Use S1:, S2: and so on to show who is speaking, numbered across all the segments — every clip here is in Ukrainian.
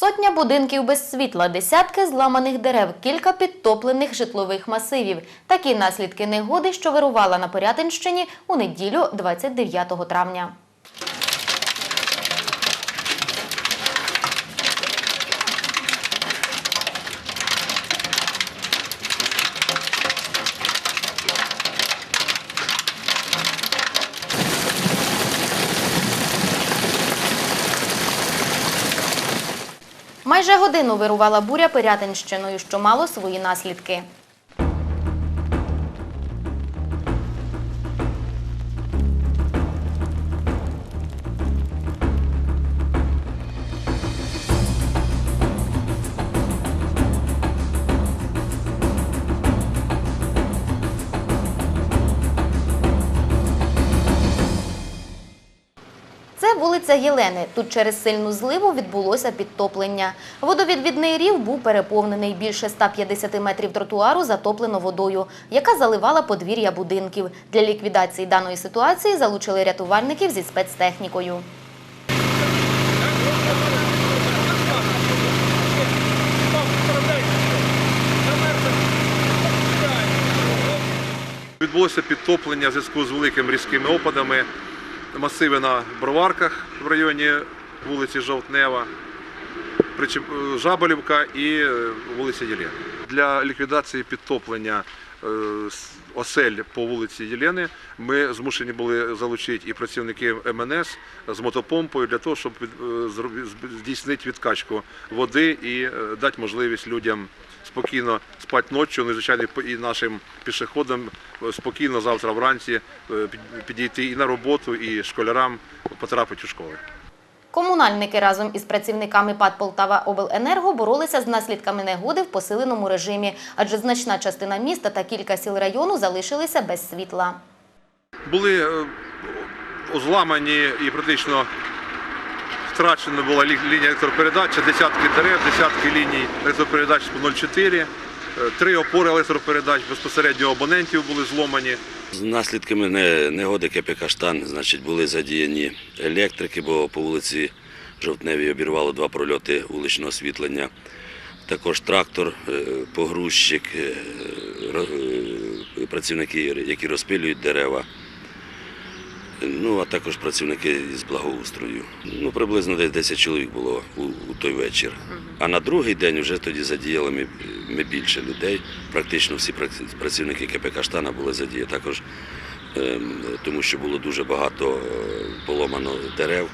S1: Сотня будинків без світла, десятки зламаних дерев, кілька підтоплених житлових масивів. Такі наслідки негоди, що вирувала на Порятинщині у неділю 29 травня. Майже годину вирувала буря Пирятинщиною, що мало свої наслідки. Це вулиця Єлени. Тут через сильну зливу відбулося підтоплення. Водовідвідний рів був переповнений. Більше 150 метрів тротуару затоплено водою, яка заливала подвір'я будинків. Для ліквідації даної ситуації залучили рятувальників зі спецтехнікою.
S2: Відбулося підтоплення в зв'язку з великими різкими опадами. Масиви на Броварках в районі вулиці Жовтнева, е, Жаболівка і е, вулиця Єлени. Для ліквідації підтоплення е, осель по вулиці Єлени ми змушені були залучити і працівників МНС з мотопомпою для того, щоб здійснити відкачку води і дати можливість людям спокійно спати ночі, ну і звичайно і нашим пішоходам е, спокійно завтра вранці е, підійти і на роботу, і школярам потрапити у школи.
S1: Комунальники разом із працівниками ПАД Полтава Обленерго боролися з наслідками негоди в посиленому режимі, адже значна частина міста та кілька сіл району залишилися без світла.
S2: Були е, зламані і практично втрачена була лінія електропередач, десятки дерев, десятки ліній електропередач по 0,4, е, три опори електропередач безпосередньо абонентів були зломані.
S3: З наслідками негоди КП «Каштан» значить, були задіяні електрики, бо по вулиці Жовтневій обірвало два прольоти вуличного освітлення. Також трактор, е, погрузчик, е, працівники, які розпилюють дерева. Ну, а також працівники з благоустрою. Ну, приблизно десь 10 чоловік було у, у той вечір. А на другий день вже тоді задіяли ми, ми більше людей. Практично всі працівники КП «Каштана» були задіяні. Також ем, тому що було дуже багато е, поломано дерев,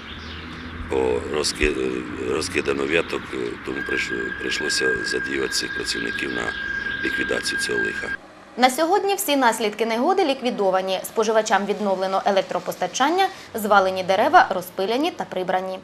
S3: розки- е, розкидано віток, е, тому прийшло- прийшлося задіювати цих працівників на ліквідацію цього лиха.
S1: На сьогодні всі наслідки негоди ліквідовані. Споживачам відновлено електропостачання, звалені дерева розпиляні та прибрані.